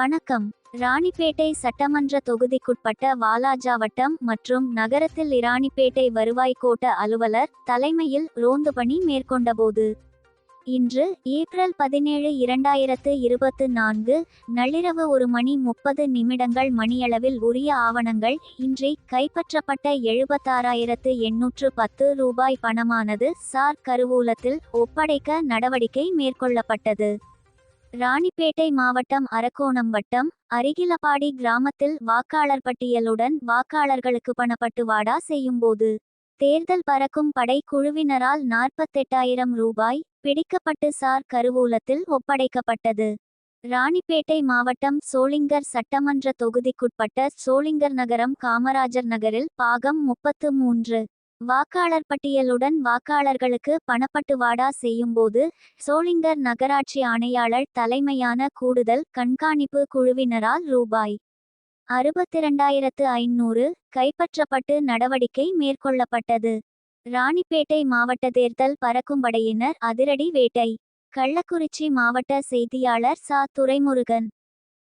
வணக்கம். ராணிப்பேட்டை சட்டமன்ற தொகுதிக்குட்பட்ட வாலாஜாவட்டம் மற்றும் நகரத்தில் இராணிப்பேட்டை வருவாய் கோட்ட அலுவலர் தலைமையில் ரோந்து பணி மேற்கொண்டபோது இன்று ஏப்ரல் பதினேழு இரண்டாயிரத்து இருபத்து நான்கு நள்ளிரவு ஒரு மணி முப்பது நிமிடங்கள் மணியளவில் உரிய ஆவணங்கள் இன்றி கைப்பற்றப்பட்ட எழுபத்தாறாயிரத்து எண்ணூற்று பத்து ரூபாய் பணமானது சார் கருவூலத்தில் ஒப்படைக்க நடவடிக்கை மேற்கொள்ளப்பட்டது. ராணிப்பேட்டை மாவட்டம் அரக்கோணம் வட்டம் அரிகிலப்பாடி கிராமத்தில் வாக்காளர் பட்டியலுடன் வாக்காளர்களுக்கு பணப்பட்டுவாடா செய்யும்போது தேர்தல் பறக்கும் படை குழுவினரால் நாற்பத்தெட்டாயிரம் ரூபாய் பிடிக்கப்பட்டு சார் கருவூலத்தில் ஒப்படைக்கப்பட்டது. ராணிப்பேட்டை மாவட்டம் சோளிங்கர் சட்டமன்ற தொகுதிக்குட்பட்ட சோளிங்கர் நகரம் காமராஜர் நகரில் பாகம் முப்பத்து மூன்று. வாக்காளர் பட்டியலுடன் வாக்காளர்களுக்கு பணப்பட்டுவாடா செய்யும்போது சோளிங்கர் நகராட்சி ஆணையாளர் தலைமையான கூடுதல் கண்காணிப்பு குழுவினரால் ரூபாய் அறுபத்திரண்டாயிரத்து ஐநூறு கைப்பற்றப்பட்டு நடவடிக்கை மேற்கொள்ளப்பட்டது. ராணிப்பேட்டை மாவட்ட தேர்தல் பறக்கும் படையினர் அதிரடி வேட்டை. கள்ளக்குறிச்சி மாவட்ட செய்தியாளர் சா. துரைமுருகன்